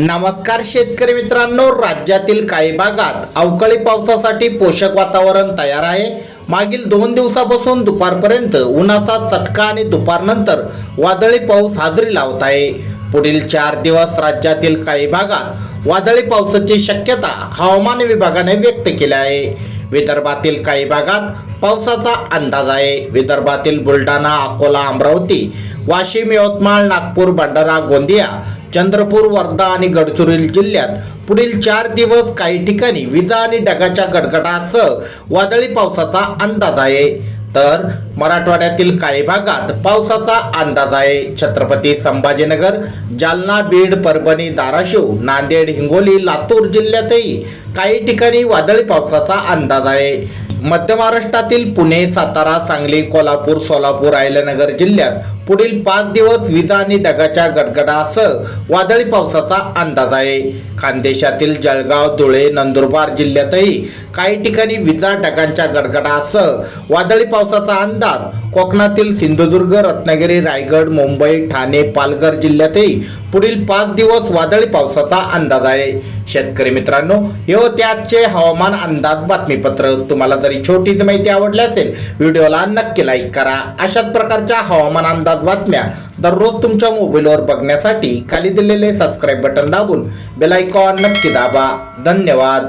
नमस्कार शेतकरी मित्रांनो राज्यातील काही भागात अवकाळी पावसासाठी पोषक वातावरण तयार आहे. मागील दोन दिवसापासून दुपारपर्यंत उन्हाचा चटका आणि दुपारनंतर वादळी पाऊस हजेरी लावत आहे. पुढील चार दिवस राज्यातील काही भागात वादळी पावसाची शक्यता हवामान विभागाने व्यक्त केली आहे. विदर्भातील काही भागात पावसाचा अंदाज आहे. विदर्भातील बुलढाणा अकोला अमरावती वाशिम यवतमाळ नागपूर भंडारा गोंदिया चंद्रपूर वर्धा आणि गडचिरोली जिल्ह्यात पुढील चार दिवस काही ठिकाणी विजा आणि ढगाच्या गडगडासह वादळी पावसाचा अंदाज आहे. तर मराठवाड्यातील काही भागात पावसाचा अंदाज आहे. छत्रपती संभाजीनगर जालना बीड परभणी धाराशिव नांदेड हिंगोली लातूर जिल्ह्यातही काही ठिकाणी वादळी पावसाचा अंदाज आहे. मध्य महाराष्ट्रातील पुणे सातारा सांगली कोल्हापूर सोलापूर अहिल्यानगर जिल्ह्यात पुढील पाच दिवस विजा आणि ढगाच्या गडगडासह वादळी पावसाचा अंदाज आहे. खानदेशातील जळगाव धुळे नंदुरबार जिल्ह्यातही काही ठिकाणी विजा ढगांच्या गडगडासह वादळी पावसाचा अंदाज कोकणातील सिंधुदुर्ग रत्नागिरी रायगड मुंबई ठाणे पालघर जिल्ह्यातही पुढील पाच दिवस वादळी पावसाचा अंदाज आहे. शेतकरी मित्रांनो हे होते त्याचे हवामान अंदाज बातमीपत्र. तुम्हाला जरी छोटीच माहिती आवडली असेल व्हिडिओला नक्की लाईक करा. अशाच प्रकारच्या हवामान अंदाज बातम्या दररोज तुमच्या मोबाईलवर बघण्यासाठी खाली दिलेले सबस्क्राईब बटन दाबून बेलायकॉन नक्की दाबा. धन्यवाद.